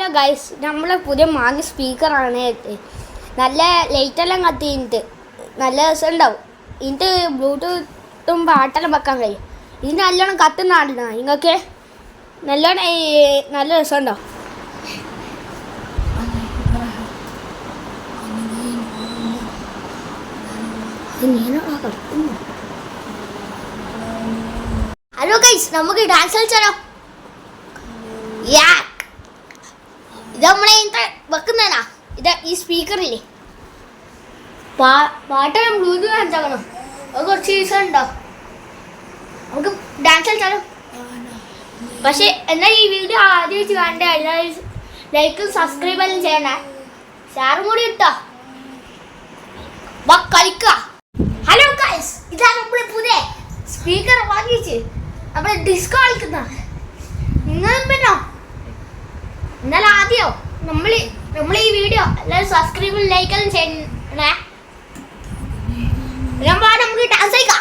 Hello guys നമ്മളെ പുതിയ മാങ്ങ സ്പീക്കറാണ് ഇത്. നല്ല ലൈറ്റെല്ലാം കത്തിയിട്ട് നല്ല രസം ഉണ്ടാവും ഇതിന്റെ ബ്ലൂടൂത്തും പാട്ടെല്ലാം വെക്കാൻ കഴിയും. ഇത് നല്ലോണം കത്തുന്നതാണ് നിങ്ങൾക്ക് നല്ലോണം നല്ല രസം ഉണ്ടാവും ഹലോ ഗൈസ് നമുക്ക് ഡാൻസ് കളിച്ചാലോ? യാ ഇത് നമ്മളെ വെക്കുന്നതാ ഇത് ഈ സ്പീക്കറില്ലേ? പാ പാട്ട് നമ്മൾ ബ്ലൂത്ത് കാണിച്ചാക്കണം. അത് കുറച്ച് ദിവസം നമുക്ക് ഡാൻസ് കളിച്ചാലോ? പക്ഷെ എന്നാൽ ഈ വീഡിയോ ആദ്യം വെച്ച് കണ്ടേ എല്ലാവരും ലൈക്കും സബ്സ്ക്രൈബ് എല്ലാം ചെയ്യണേ. ഷെയറും കൂടി ഇട്ടോ? വാ കളിക്കുക ഹലോ ഗൈസ് ഇതാണ് നമ്മുടെ പുതിയ സ്പീക്കർ വാങ്ങിച്ച് നമ്മുടെ ഡിസ്കോ കളിക്കുന്ന. എന്നാൽ ആദ്യോ? നമ്മൾ നമ്മൾ ഈ വീഡിയോ എല്ലാവരും സബ്സ്ക്രൈബും ലൈക്കെല്ലാം ചെയ്യണേ നമുക്ക് ഡാൻസ് കളിക്കാം.